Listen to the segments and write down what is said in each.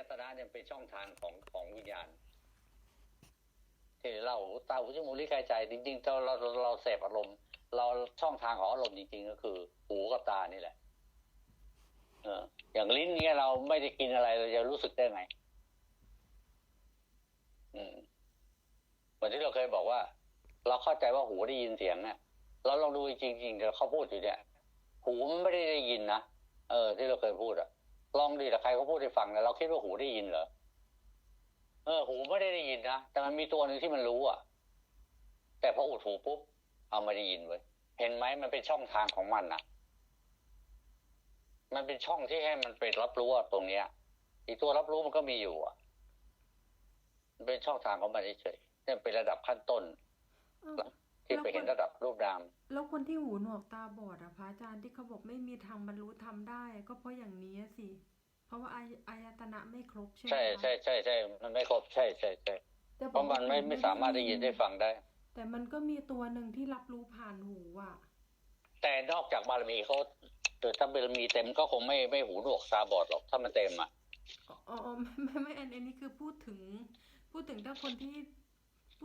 ายตนะเนี่ยเป็นช่องทางของของวิญญาณที่เราตาหูจมูกลิ้นกายใจ จริงๆเราเราเราเสพอารมณ์ เราช่องทางของอารมณ์จริงๆ ก็คือหูกับตานี่แหละ เออ อย่างลิ้นเนี่ยเราไม่ได้กินอะไรเราจะรู้สึกได้ไงอืมเหมือนที่เราเคยบอกว่า เราเข้าใจว่าหูได้ยินเสียงเนี่ยเราลองดูจริงๆเดี๋ยวเขาพูดอยู่เนี่ย หูมันไม่ได้ได้ยินนะเออ ที่เราเคยพูดอะ ลองดีแต่ใครเขาพูดให้ฟังนะเราคิดว่าหูได้ยินเหรอเออ หูไม่ได้ได้ยินนะแต่มันมีตัวหนึ่งที่มันรู้อะแต่พออุดหูปุ๊บเอาม่ได้ยินเว้ยเห็นไหมมันเป็นช่องทางของมันอะมันเป็นช่องที่ให้มันไปรับรู้ตรงเนี้ยอีกตัวรับรู้มันก็มีอยู่อะมันเป็นช่องทางของมันเฉยๆเนี่ยเป็นระดับขั้นต้นอ ที่ไปเห็นระดับรูปนาม แล้วคนที่หูหนวกตาบอดอะพระอาจารย์ที่เขาบอกไม่มีทางบรรลุธรรมได้ ก็เพราะอย่างนี้สิ เพราะว่าอายอายตนะไม่ครบใช่ไหมใช่คะใช่ใช่ใช่มันไม่ครบใช่ใช่ใช่แต่เพราะมันไม่ไม่สามารถได้ยินได้ฟังได้ แต่มันก็มีตัวหนึ่งที่รับรู้ผ่านหูอะแต่นอกจากบารมีเขาถ้าบารมีเต็มก็คงไม่ไม่หูหนวกตาบอดหรอกถ้ามันเต็มอะอ๋ออ๋อไม่ไม่ไม่อันอันนี้คือพูดถึง พูดถึงถ้าคนที่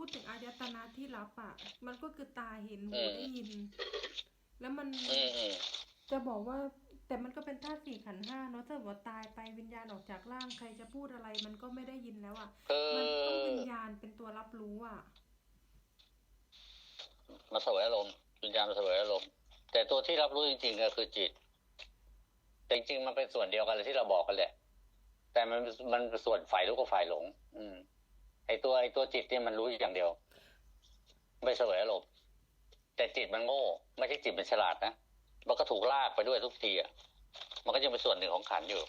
พูดถึงอายตนะที่รับอะมันก็คือตาเห็นหูอืมได้ยิน แล้วมันอืมอืมจะบอกว่า แต่มันก็เป็นธาตุสี่ขันธ์ห้าเนาะถ้าบอกว่าตายไปวิญญาณออกจากร่างใครจะพูดอะไร มันก็ไม่ได้ยินแล้วอะคือมันต้องวิญญาณเป็นตัวรับรู้อะมาเสวยอารมณ์วิญญาณมาเสวยอารมณ์แต่ตัวที่รับรู้จริงๆก็คือจิตแต่จริงๆมันเป็นส่วนเดียวกันเลยที่เราบอกกันแหละแต่มันมันเป็นส่วนฝ่ายรู้กับฝ่ายหลง อืม ไอตัวไอตัวจิตเนี่ยมันรู้อย่างเดียว ไม่เสวยอารมณ์แต่จิตมันโง่ ไม่ใช่จิตมันฉลาดนะมันก็ถูกลากไปด้วยทุกทีอะมันก็ยังเป็นส่วนหนึ่งของขันอยู่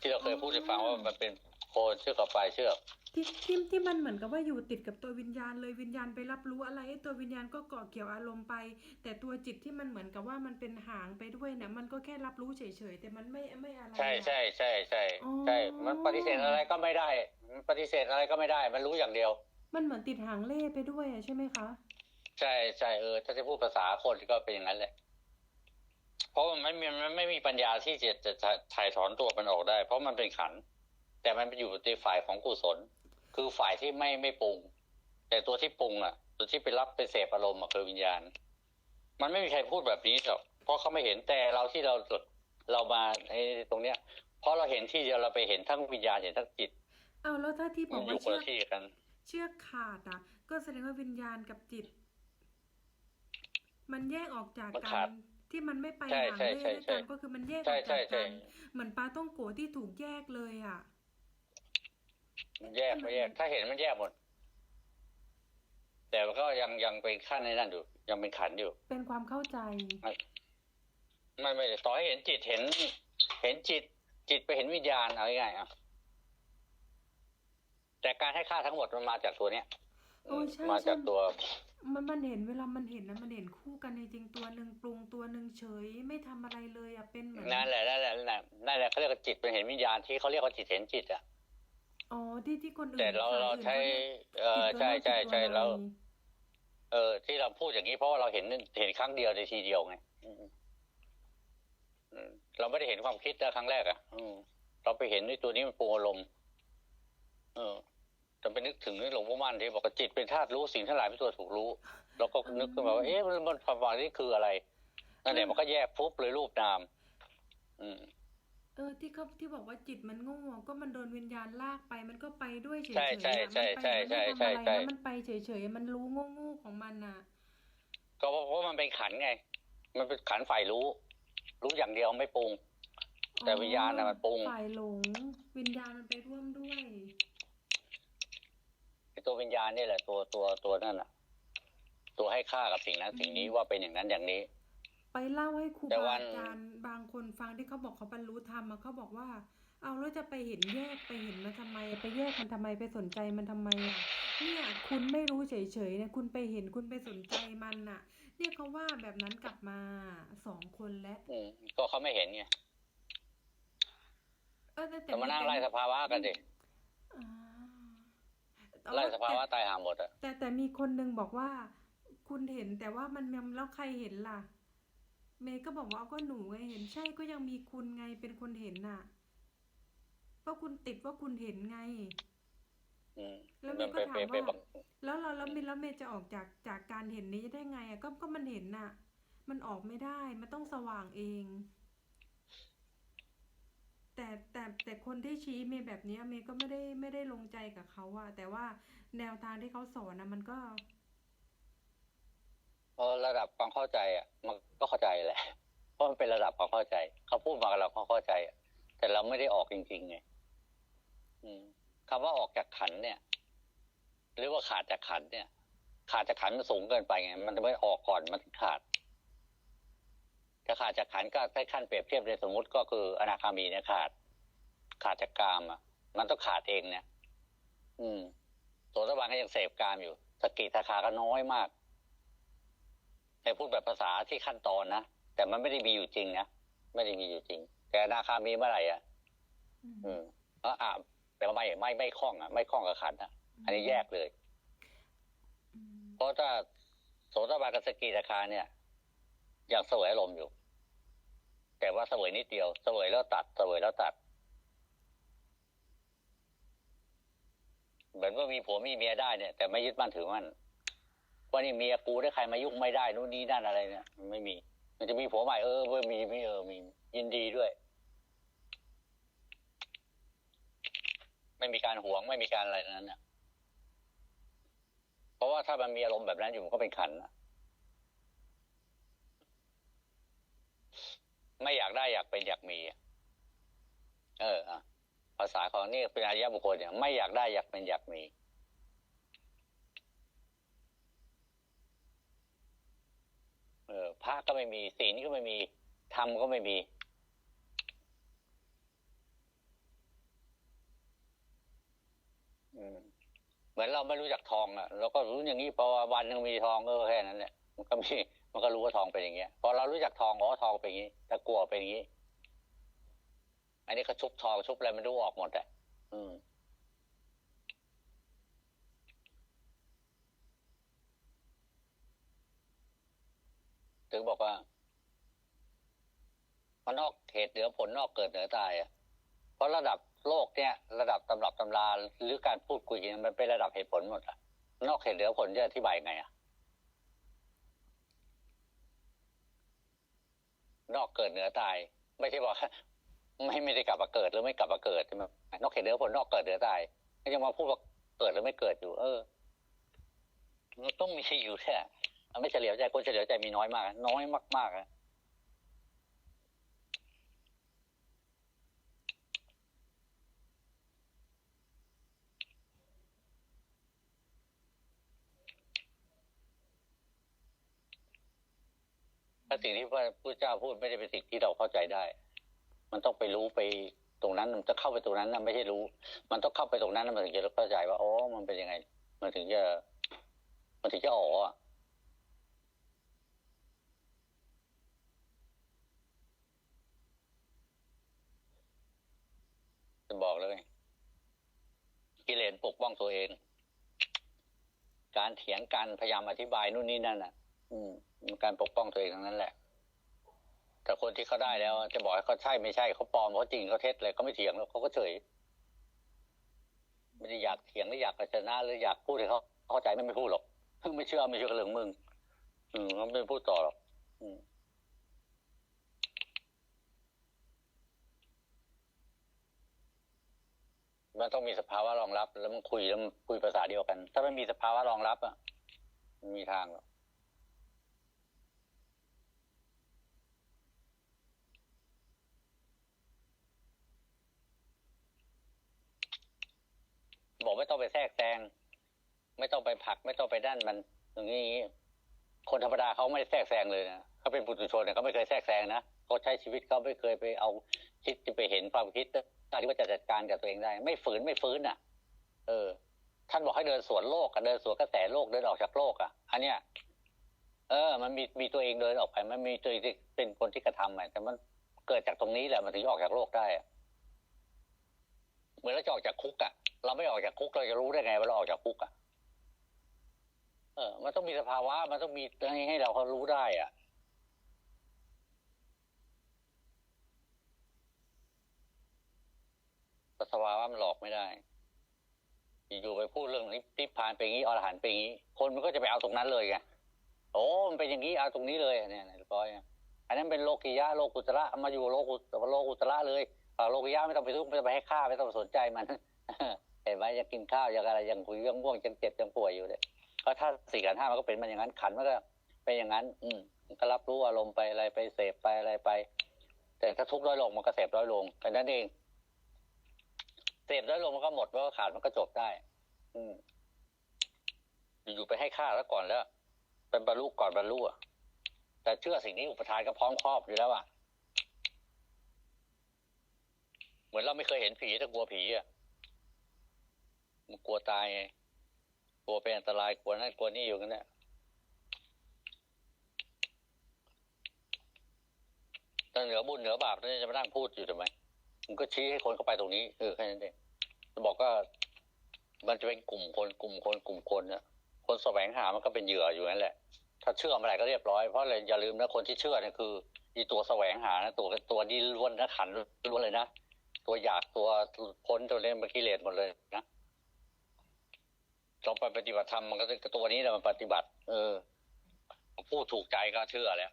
ที่เราเคยพูดให้ฟังว่ามันเป็นโคนเชือกกับปลายเชือก ที่ที่ที่มันเหมือนกับว่าอยู่ติดกับตัววิญญาณเลยวิญญาณไปรับรู้อะไรไอ้ตัววิญญาณก็เกาะเกี่ยวอารมณ์ไป แต่ตัวจิตที่มันเหมือนกับว่ามันเป็นหางไปด้วยเนี่ยมันก็แค่รับรู้เฉยๆแต่มันไม่ไม่อะไรใช่อะใช่ใช่ใช่อ๋อใช่มันปฏิเสธอะไรก็ไม่ได้มันปฏิเสธอะไรก็ไม่ได้ มันรู้อย่างเดียว มันเหมือนติดหางเล่ไปด้วยอะใช่ไหมคะใช่ใช่เออถ้าจะพูดภาษาคนก็เป็นอย่างนั้นแหละเพราะมันไม่มีมันไม่มีปัญญาที่จะจะจะถ่ายถอนตัวมันออกได้ เพราะมันเป็นขันธ์แต่มันไปอยู่ในฝ่ายของกุศล คือฝ่ายที่ไม่ไม่ปรุง แต่ตัวที่ปรุงอะ ตัวที่ไปรับไปเสพอารมณ์อะคือวิญญาณ มันไม่มีใครพูดแบบนี้หรอกเพราะเขาไม่เห็นแต่เราที่เราเรามาในตรงเนี้ย เพราะเราเห็นที่เดียวเราไปเห็นทั้งวิญญาณเห็นทั้งจิตเอาแล้วถ้าที่บมัอนกอว่ายู่คนเชือละกที่กันเชือกขาดอะ ก็แสดงว่าวิญญาณกับจิต มันแยกออกจากมันกัขาดนที่มันไม่ไปใช่หางใช่เล่ใช่ด้วยใช่กันก็คือมันแยกอใช่อกใช่จากใช่กันเหมือนปลาต้องโกะที่ถูกแยกเลยอะ แยกไม่แยก ถ้าเห็นมันแยกหมด แต่มันก็ยังยังเป็นขั้นในนั่นอยู่ ยังเป็นขันธ์อยู่ เป็นความเข้าใจ ไม่ไม่ต่อให้เห็นจิตเห็น เห็นจิต จิตไปเห็นวิญญาณเอาง่ายๆอะแต่การให้ค่าทั้งหมดมันมาจากตัวเนี้ยโอ้ใช่มาจากใช่ตัว มันมันเห็นเวลามันเห็นนะมันเห็นคู่กันจริงๆตัวหนึ่งปรุงตัวหนึ่งเฉยไม่ทำอะไรเลยอะเป็นเหมือนนั่นแหละนั่นแหละนั่นแหละนั่นแหละเขาเรียกว่าจิตเป็นเห็นวิญญาณที่เขาเรียกว่าจิตเห็นจิตอะ อ๋อที่ที่คนอื่นแต่เราฝ่ยเราอื่นใช้เขารียกเออจิตตัวใช่โน้นใช่จิตตัวใช่แล้วในเออ ที่เราพูดอย่างนี้เพราะว่าเราเห็นเห็นครั้งเดียวในทีเดียวไงอืมอืมเราไม่ได้เห็นความคิดนะครั้งแรกอะอืมเราไปเห็นในตัวนี้มันปรุงอารมณ์เออแต่ไปนึกถึงในหลวงพ่อมั่นที่บอกว่าจิตเป็นธาตุรู้สิ่งทั้งหลายเป็นตัวถูกรู้เราก็นึกขึ้นมาว่าเอ๊ะมันมันความหมายนี่คืออะไรนั่นแหละมันก็แยกปุ๊บเลยรูปนาม อืม เออที่เขาที่บอกว่าจิตมันโง่ก็มันโดนวิญญาณลากไป มันก็ไปด้วยเฉยๆใช่ใช่อะใช่มันไปใช่มันไม่ทำใช่อะไรใช่นะมันไปเฉยๆมันรู้โง่ๆของมันน่ะ ก็เพราะว่ามันเป็นขันธ์ไง มันเป็นขันธ์ฝ่ายรู้ รู้อย่างเดียวไม่ปรุง แต่วิญญาณน่ะมันปรุงฝ่ายหลง วิญญาณมันไปร่วมด้วยไอ้ตัววิญญาณนี่แหละ ตัวตัวตัวนั่นน่ะ ตัวให้ค่ากับสิ่งนั้นสิ่งนี้ว่าเป็นอย่างนั้นอย่างนี้ ไปเล่าให้ครูแต่บาวันอาจารย์บางคนฟังที่เขาบอกเขาบรรลุธรรมอะเขาบอกว่า เอาแล้วจะไปเห็นแยกไปเห็นมันทำไม ไปแยกมันทำไมไปสนใจมันทำไมอะเนี่ยคุณไม่รู้เฉยๆเนี่ยคุณไปเห็นคุณไปสนใจมันน่ะ เนี่ยเขาว่าแบบนั้นกลับมาสองคนแล้วอืมก็เขาไม่เห็นไงเออแต่แต่มานั่งไล่สภาวะกันดิอ่าไล่สภาวะตายหาหมดอะแต่แต่มีคนหนึ่งบอกว่า คุณเห็นแต่ว่ามันยังแล้วใครเห็นล่ะ เมย์ก็บอกว่าเอาก็หนูไงเห็นใช่ก็ยังมีคุณไงเป็นคนเห็นน่ะก็คุณติดว่าคุณเห็นไงอืมแล้วมัเมนย์ไปก็ถามไปไปว่าบังแล้วเราแล้วเมย์แล้วเมย์จะออกจากจากการเห็นนี้ได้ไงอะก็ก็มันเห็นน่ะ มันออกไม่ได้มันต้องสว่างเอง แต่แต่แต่คนที่ชี้เมย์แบบเนี้ยเมย์ก็ไม่ได้ไม่ได้ลงใจกับเขาอะแต่ว่าแนวทางที่เขาสอนนะมันก็เพราะระดับความเข้าใจอะ มันก็เข้าใจแหละ เพราะมันเป็นระดับความเข้าใจ เขาพูดมากับเราเขาเข้าใจแต่เราไม่ได้ออกจริงๆไงอืมคำว่าออกจากขันเนี่ย หรือว่าขาดจากขันเนี่ย ขาดจากขันมันสูงเกินไปไง มันจะไม่ออกก่อนมันขาดถ้าขาดจากขันก็ใช้ขั้นเปรียบเทียบในสมมุติก็คืออนาคามีเนี่ยขาด ขาดจากกามอะ มันต้องขาดเองเนี่ยอืมโสตบันก็ยังเสพกามอยู่สกิทาคาก็น้อยมาก แต่พูดแบบภาษาที่ขั้นตอนนะแต่มันไม่ได้มีอยู่จริงนะไม่ได้มีอยู่จริง แต่อนาคามีเมื่อไหร่อะ อืมอืมเพราะอ่าแต่ว่าไม่ไม่ไม่คล่องอะไม่คล่องกับขันอะ อันนี้แยกเลยอืมเพราะถ้าโสตบันกับสกิทาคาเนี่ยยังเสวยอารมณ์อยู่ แต่ว่าเสวยนิดเดียวเสวยแล้วตัดเสวยแล้วตัด เหมือนว่ามีผัวมีเมียได้เนี่ย แต่ไม่ยึดมั่นถือมั่น ว่านี่เมียกูได้ใครมายุ่งไม่ได้นู่นนี่นั่นอะไรเนี่ยมันไม่มี มันจะมีผัวใหม่เออเว้ยมีมีเออมียินดีด้วย ไม่มีการหวงไม่มีการอะไรนั้นเนี่ยเพราะว่าถ้ามันมีอารมณ์แบบนั้นอยู่มันก็เป็นขันนะไม่อยากได้อยากเป็นอยากมี เอออะภาษาของนี่เป็นอริยบุคคลเนี่ยไม่อยากได้อยากเป็นอยากมี เออพระก็ไม่มีศีลก็ไม่มีธรรมก็ไม่มี อืมเหมือนเราไม่รู้จักทองอะเราก็รู้อย่างนี้พอวันหนึงมีทองเออแค่นั้นแหละมันก็มีมันก็รู้ว่าทองเป็นอย่างเงี้ยพอเรารู้จักทองอ๋อทองเป็นอย่างนี้ตะกัวเป็นอย่างนี้ อันนี้ก็ชุบทองชุบอะไรมันรู้ออกหมดอะอืม ถึงบอกว่า มันนอกเหตุเหนือผลนอกเกิดเหนือตายอะเพราะระดับโลกเนี่ย ระดับตำรับตำราหรือการพูดคุยเนี่ยมันเป็นระดับเหตุผลหมดอะนอกเหตุเหนือผลจะอธิบายไงอะนอกเกิดเหนือตาย ไม่ใช่บอกไม่ไม่ได้กลับมาเกิดหรือไม่กลับมาเกิดใช่ไหมนอกเหตุเหนือผลนอกเกิดเหนือตายก็ยังมาพูดว่าเกิดหรือไม่เกิดอยู่ เออมันต้องมีอยู่แค่ ไม่เฉลียวใจคนเฉลียวใจมีน้อยมาก น้อยมากๆอะถ้าสิ่งที่พระพุทธเจ้าพูดไม่ได้เป็นสิ่งที่เราเข้าใจได้ มันต้องไปรู้ไปตรงนั้นมันจะเข้าไปตรงนั้นนะไม่ใช่รู้ มันต้องเข้าไปตรงนั้นมันถึงจะเข้าใจว่าอ๋อมันเป็นยังไง มันถึงจะ มันถึงจะอ๋อ จะบอกเลย กิเลสปกป้องตัวเอง การเถียงกันพยายามอธิบายนู่นนี่นั่นอะ อืมมันการปกป้องตัวเองทั้งนั้นแหละ แต่คนที่เขาได้แล้ว จะบอกให้เขาใช่ไม่ใช่เขาปลอมเขาจริงเขาเท็จอะไรเขาไม่เถียงแล้วเขาก็เฉยไม่ได้อยากเถียงหรืออยากชนะหรืออยากพูดให้เขาเข้าใจไม่ไม่พูดหรอกไม่เชื่อไม่เชื่อก็เรื่องมึง อืมเขาไม่พูดต่อหรอก อืม มันต้องมีสภาวะรองรับ แล้วมันคุยแล้วมันคุยภาษาเดียวกัน ถ้าไม่มีสภาวะรองรับอะมันมีทางหรอกบอกไม่ต้องไปแทรกแซงไม่ต้องไปผลัก ไม่ต้องไปด้านมันอย่างนี้ คนธรรมดาเขาไม่แทรกแซงเลยนะเขาเป็นปุถุชนเนี่ยเขาไม่เคยแทรกแซงนะเขาใช้ชีวิตเขาไม่เคยไปเอาคิดไปเห็นความคิด การที่ว่าจะจัดการกับตัวเองได้ ไม่ฝืนไม่ฟื้นอะ เออ ท่านบอกให้เดินสวนโลกกับเดินสวนกระแสโลกเดินออกจากโลกอะ อันเนี้ยเออ มันมีมีตัวเองเดินออกไป มันมีตัวเองที่เป็นคนที่กระทำอะแต่มันเกิดจากตรงนี้แหละมันถึงออกจากโลกได้อะเหมือนเราจะออกจากคุกอะ เราไม่ออกจากคุกเราจะรู้ได้ไงว่าเราออกจากคุกอะเออ มันต้องมีสภาวะ มันต้องมีให้ให้เราเขารู้ได้ อะ ภา สภาวะมันหลอกไม่ได้อยู่ไปพูดเรื่องนี้นิพพานเป็นงี้อรหันต์เป็นงี้ คนมันก็จะไปเอาตรงนั้นเลยไงโอ้มันเป็นอย่างนี้เอาตรงนี้เลยเนี่ยเรียบร้อยอันนั้นเป็นโลกิยะโลกุตระมาอยู่โลกุตโลกุตระเลยโลกิยะไม่ต้องไปทุกข์ไม่ต้องไปให้ค่าไม่ต้องไปสนใจมันเห็นไหมยังกินข้าวยังอะไรยังคุยยังง่วงยังเจ็บยังป่วยอยู่เลยก็ถ้าสี่ขันห้ามันก็เป็นมันอย่างนั้นขันมันก็เป็นอย่างนั้น อืมมันก็รับรู้อารมณ์ไปอะไรไปเสพไปอะไรไป แต่ถ้าทุกข์น้อยลงมันก็เสพน้อยลงแค่นั้นเอง เสพน้อยลงมันก็หมดมันก็ขาดมันก็จบได้ อืมอยู่ไปให้ค่าแล้วก่อนแล้ว เป็นบรรลุก่อนบรรลุอะแต่เชื่อสิ่งนี้อุปทานก็พร้อมครอบอยู่แล้วอะเหมือนเราไม่เคยเห็นผีแต่กลัวผีอะมันกลัวตายไงกลัวเป็นอันตรายกลัวนั่นกลัวนี่อยู่กันเนี่ยแต่เหนือบุญเหนือบาปนี่จะมานั่งพูดอยู่ทำไม มันก็ชี้ให้คนเข้าไปตรงนี้เออแค่นั้นเองจะบอกว่ามันจะเป็นกลุ่มคนกลุ่มคนกลุ่มคนนะคนแสวงหามันก็เป็นเหยื่ออยู่นั่นแหละ ถ้าเชื่อเมื่อไหร่ก็เรียบร้อยเพราะอะไรอย่าลืมนะคนที่เชื่อเนี่ยคืออีตัวแสวงหานะตัวตัวนี้ล้วนนะขันล้วนเลยนะตัวอยากตัวพ้นตัวนี้มันกิเลสหมดเลยนะเราไปปฏิบัติธรรมมันก็จะตัวนี้แหละมันปฏิบัติ เออผู้ถูกใจก็เชื่อแล้ว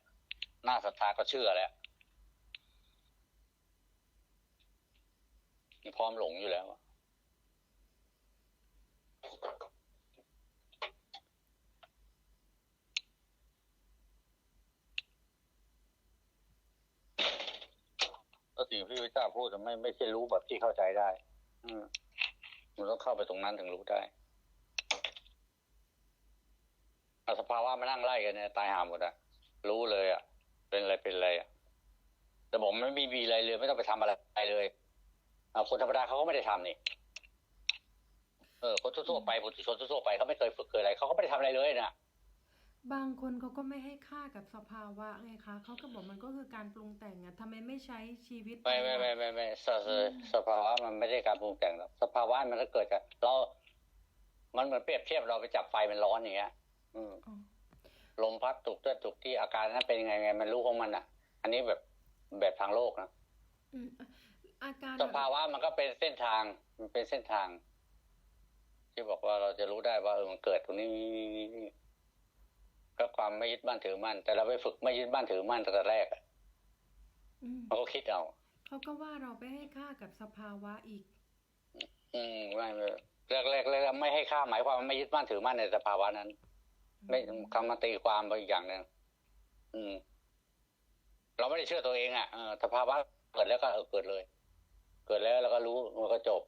หน้าศรัทธาก็เชื่อแล้ว พร้อมหลงอยู่แล้วก็สิ่งที่พระเจ้าพูดมันไม่ไม่ใช่รู้แบบที่เข้าใจได้ อืมมันต้องเข้าไปตรงนั้นถึงรู้ได้อสภาวะมานั่งไล่กันเนี่ยตายหาหมดอะรู้เลยอะเป็นอะไรเป็นอะไรอะแต่ผมไม่มีมีอะไรเลย ไม่ต้องไปทำอะไรเลย เอาคนธรรมดาเขาก็ไม่ได้ทำนี่เออคนทั่วๆไปบุตรชนทั่วๆไปเขาไม่เคยฝึกเคยอะไรเขาก็ไม่ได้ทำอะไรเลยนะบางคนเขาก็ไม่ให้ค่ากับสภาวะไงคะเขาก็บอกมันก็คือการปรุงแต่งอะทำไมไม่ใช้ชีวิตไม่ไม่ไม่ปไม่ไม่สสอืมสภาวะมันไม่ได้การปรุงแต่งหรอกสภาวะมันก็เกิดจากเรา มันเหมือนเปรียบเทียบเราไปจับไฟมันร้อนอย่างเงี้ย อืมอ๋อลมพัดตุกเตือนตุกที่อาการนั้นเป็นยังไงไง มันรู้ของมันอะอันนี้แบบแบบทางโลกนะ อืมอาการสภาวะมันก็เป็นเส้นทาง มันเป็นเส้นทาง ที่บอกว่าเราจะรู้ได้ว่าเออมันเกิดตรงนี้ก็ความไม่ยึดบ้านถือมั่นแต่เราไปฝึกไม่ยึดบ้านถือมั่นตั้งแต่แรกอะอืมมันก็คิดเอาเขาก็ว่าเราไปให้ค่ากับสภาวะอีก อืมไม่ไม่แรกแรกแรกไม่ให้ค่าหมายความว่าไม่ยึดมั่นถือมั่นในสภาวะนั้น ไม่คำมาตีความไปอีกอย่างหนึ่งอืม เราไม่ได้เชื่อตัวเองอะเออสภาวะเกิดแล้วก็เออเกิดเลย เกิดแล้วแล้วก็รู้มันก็จบ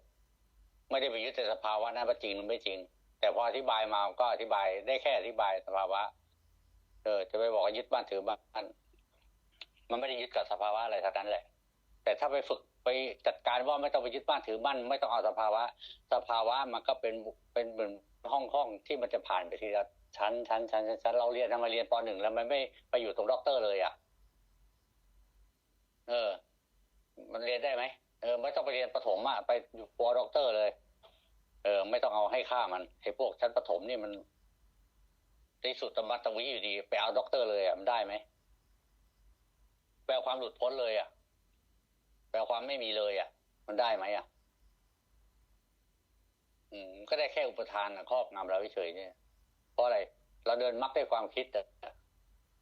ไม่ได้ไปยึดแต่สภาวะนั้นว่าจริงหรือไม่จริง แต่พออธิบายมาก็อธิบายได้แค่อธิบายสภาวะ เออ จะไปบอกยึดบ้านถือบ้านมันไม่ได้ยึดกับสภาวะอะไรทั้งนั้นแหละ แต่ถ้าไปฝึกไปจัดการว่าไม่ต้องไปยึดบ้านถือบ้านไม่ต้องเอาสภาวะ สภาวะมันก็เป็นเป็นเหมือนห้องห้องที่มันจะผ่านไปทีละชั้นชั้นชั้นชั้นชั้นเราเรียนทำมาเรียนปหนึ่งแล้วมันไม่ไปอยู่ตรงด็อกเตอร์เลยอะ เออ มันเรียนได้ไหม เออไม่ต้องไปเรียนประถมอะไปอยู่ปด็อกเตอร์เลย เออ ไม่ต้องเอาให้ค่ามันไอ้พวกชั้นประถมนี่มันที่สุดตมัตวิอยู่ดี ไปเอาด็อกเตอร์เลยอะมันได้ไหมแปลความหลุดพ้นเลย อะ แปลความไม่มีเลย อะ มันได้ไหมอะ อืม ก็ได้แค่อุปทานอะครอบงำเราเฉยๆเนี่ยเพราะอะไร เราเดินมักด้วยความคิดแต่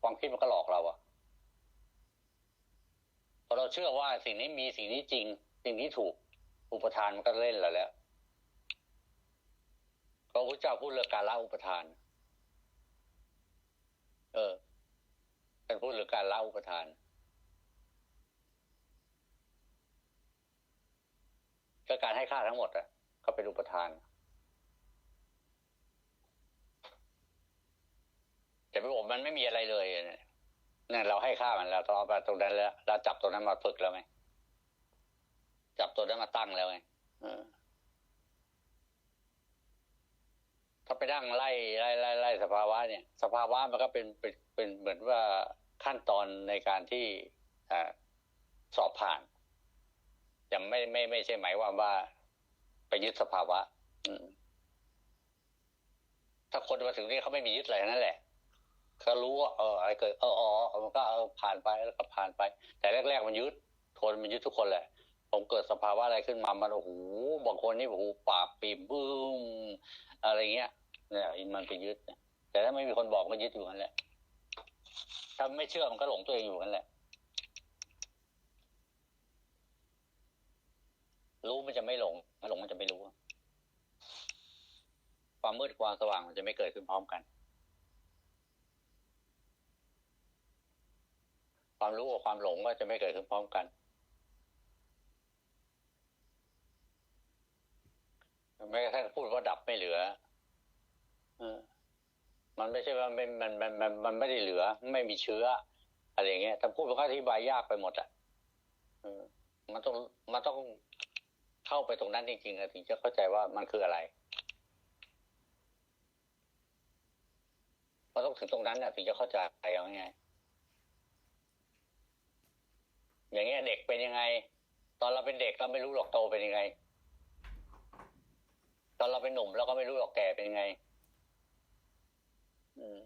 ความคิดมันก็หลอกเราอะพอเราเชื่อว่าสิ่งนี้มีสิ่งนี้จริง สิ่งนี้ถูกอุปทานมันก็เล่นเราแล้วพระพุทธเจ้าพูดเรื่องการละอุปทาน เออเป็นพูดเรื่องการละอุปทาน ก็การให้ค่าทั้งหมด อะ ก็เป็นอุปทาน แต่ไปบอกมันไม่มีอะไรเลยเนี่ยเราให้ค่ามันแล้วตอนไปตรงนั้นแล้ว เราจับตัวนั้นมาฝึกแล้วไง จับตัวนั้นมาตั้งแล้วไงเออถ้าไปนั่งไล่ไล่ไล่ไล่สภาวะเนี่ย สภาวะมันก็เป็นเป็นเป็นเหมือนว่าขั้นตอนในการที่อ่าสอบผ่านจะไม่ไม่ไม่ใช่หมายความว่าไปยึดสภาวะ อืมถ้าคนมาถึงนี่เขาไม่มียึดอะไรนั่นแหละเขารู้ว่าเอออะไรเกิดเอออ๋อมันก็เออผ่านไปแล้วก็ผ่านไป แต่แรก ๆ มันยึดทนมันยึดทุกคนแหละ ผมเกิดสภาวะอะไรขึ้นมามันโอ้โหบางคนนี่โอ้โหปากปีบบึ้มอะไรเงี้ยเนี่ยมันไปยึดแต่ถ้าไม่มีคนบอกมันยึดอยู่นั่นแหละถ้าไม่เชื่อมันก็หลงตัวเองอยู่นั่นแหละ รู้มันจะไม่หลงหลงมันจะไม่รู้ ความมืดความสว่างมันจะไม่เกิดขึ้นพร้อมกัน ความรู้กับความหลงก็จะไม่เกิดขึ้นพร้อมกัน แม้กระทั่งพูดว่าดับไม่เหลืออมันไม่ใช่ว่ามันมันมันมันมันไม่ได้เหลือ ไม่มีเชื้อ อะไรเงี้ยแต่พูดมันก็อธิบายยากไปหมดอะอมันต้องมันต้องเข้าไปตรงนั้นจริงๆอะถึงจะเข้าใจว่ามันคืออะไรมันต้องถึงตรงนั้นนะถึงจะเข้าใจเอาง่ายๆอย่างเงี้ยเด็กเป็นยังไง ตอนเราเป็นเด็กเราไม่รู้หรอกโตเป็นยังไง ตอนเราเป็นหนุ่มเราก็ไม่รู้หรอกแก่เป็นยังไง อืม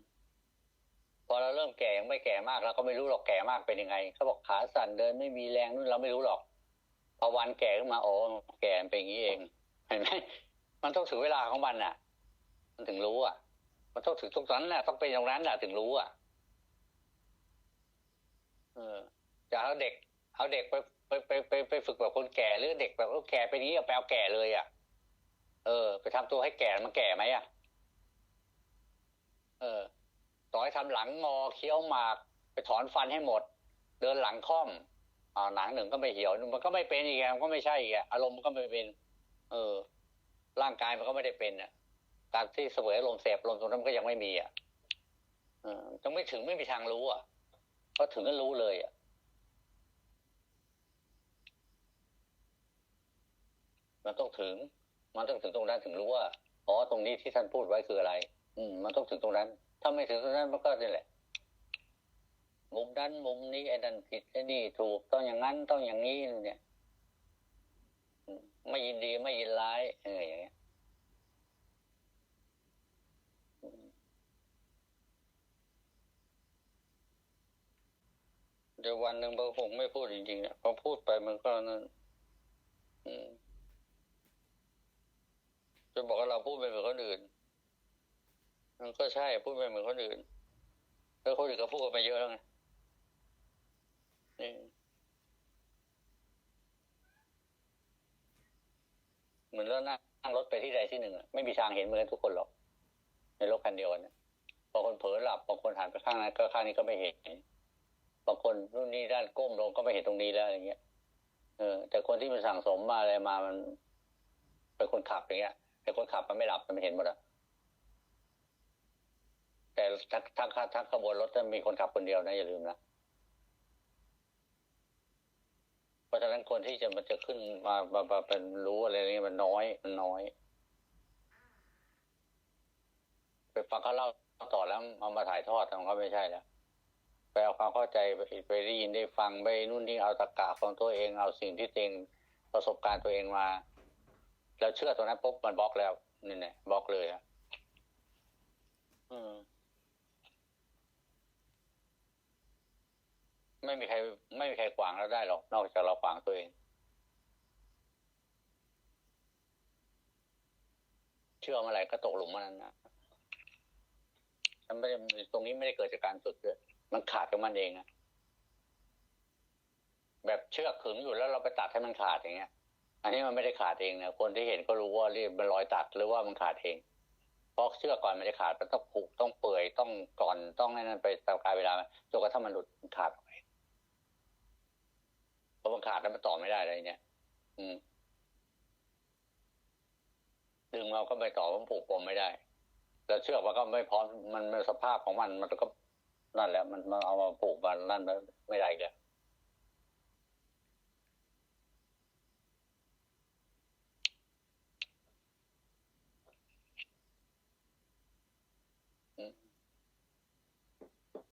พอเราเริ่มแก่ยังไม่แก่มากเราก็ไม่รู้หรอกแก่มากเป็นยังไงเขาบอกขาสั่นเดินไม่มีแรงนู่นเราไม่รู้หรอกพอวันแก่ขึ้นมาโอ้แก่เป็นอย่างนี้เอง เห็นไหมมันต้องถึงเวลาของมันน่ะ มันถึงรู้อะ มันต้องถึงตรงนั้นน่ะ ต้องเป็นตรงนั้นน่ะ ถึงรู้อะเออจะเอาเด็ก เอาเด็กไปไปไปไปไปฝึกแบบคนแก่หรือเด็กแบบแก่เป็นอย่างนี้เอาไปเอาแก่เลยอะ เออ ไปทำตัวให้แก่มันแก่ไหมอะ เออ ต่อให้ทำหลังงอเคี้ยวหมาก ไปถอนฟันให้หมด เดินหลังค่อมอ่าหนังหนึ่งก็ไม่เหี่ยวมันก็ไม่เป็นอีกไงมันก็ไม่ใช่อีกอะอารมณ์มันก็ไม่เป็น เออ ร่างกายมันก็ไม่ได้เป็นอะการที่เสวยอารมณ์เสพอารมณ์ตรงนั้นมันก็ยังไม่มีอะเออต้องไม่ถึงไม่มีทางรู้ อะเพราะถึงก็รู้เลยอะมันต้องถึง มันต้องถึงตรงนั้นถึงรู้ว่าอ๋อตรงนี้ที่ท่านพูดไว้คืออะไร อืม มันต้องถึงตรงนั้น ถ้าไม่ถึงตรงนั้นมันก็นี่แหละ มุมนั้นมุมนี้ไอ้นั่นผิดไอ้นี่ถูกต้องอย่างนั้นต้องอย่างนี้เนี่ยไม่ยินดีไม่ยินร้ายเอออย่างเงี้ยเดี๋ยววันหนึ่งบางคงไม่พูดจริงๆเนี่ยพอพูดไปมันก็นั่นอืม จะบอกว่าเราพูดไปเหมือนคนอื่น มันก็ใช่พูดไปเหมือนคนอื่น แล้วคนอื่นก็พูดกันไปเยอะแล้วไงนี่เหมือนเรานั่งรถไปที่ใดที่หนึ่งอะไม่มีทางเห็นเหมือนทุกคนหรอก ในรถคันเดียวกันเนี่ยบางคนเผลอหลับบางคนหันไปข้างนั้นก็ข้างนี้ก็ไม่เห็นบางคนนู่นนี่ด้านก้มลงก็ไม่เห็นตรงนี้แล้วอย่างเงี้ยเออ แต่คนที่มันสั่งสมมาอะไรมามัน เป็นคนขับอย่างเงี้ย แต่คนขับมันไม่หลับมันไม่เห็นหมดอะแต่ทั้งทั้งทั้งขบวนรถจะมีคนขับคนเดียวนะอย่าลืมนะเพราะฉะนั้นคนที่จะมันจะขึ้นมามามาเป็นรู้อะไรนี้มันน้อยมันน้อย ไปฟังเขาเล่าต่อแล้วเอามาถ่ายทอดมันก็ไม่ใช่แล้วไปเอาความเข้าใจไปไปได้ยินได้ฟังไปนู่นนี่เอาตะกะของตัวเองเอาสิ่งที่ตัวเองประสบการณ์ตัวเองมา แล้วเชื่อตัวนั้นปุ๊บมันบล็อกแล้วนี่แน่บล็อกเลยอะอืม ไม่มีใคร ไม่มีใครขวางเราได้หรอก นอกจากเราขวางตัวเองเชื่อมื่อไรก็ตกหลุมมื่อนั้นนะมันไม่ได้ตรงนี้ไม่ได้เกิดจากการฝึกด้วยมันขาดของมันเองอะแบบเชือกขึงอยู่แล้วเราไปตัดให้มันขาดอย่างเงี้ย อันนี้มันไม่ได้ขาดเองนะคนที่เห็นก็รู้ว่ารีบมันรอยตัดหรือว่ามันขาดเองเพราะเชือกก่อนมันจะขาดมันต้องผูกต้องเปื่อยต้องก่อนต้องให้นั่นไปตามกาลเวลาจนกระทั่งมันหลุดขาดไปพอมันขาดแล้วมันต่อไม่ได้เลยเนี่ย อืมดึงเราก็ไม่ต่อมันผูกปมไม่ได้แล้วเชือกมันก็ไม่พร้อมมันสภาพของมัน มันก็นั่นแหละมันมันเอามาผูกมันนั่นไม่ได้อีกแล้ว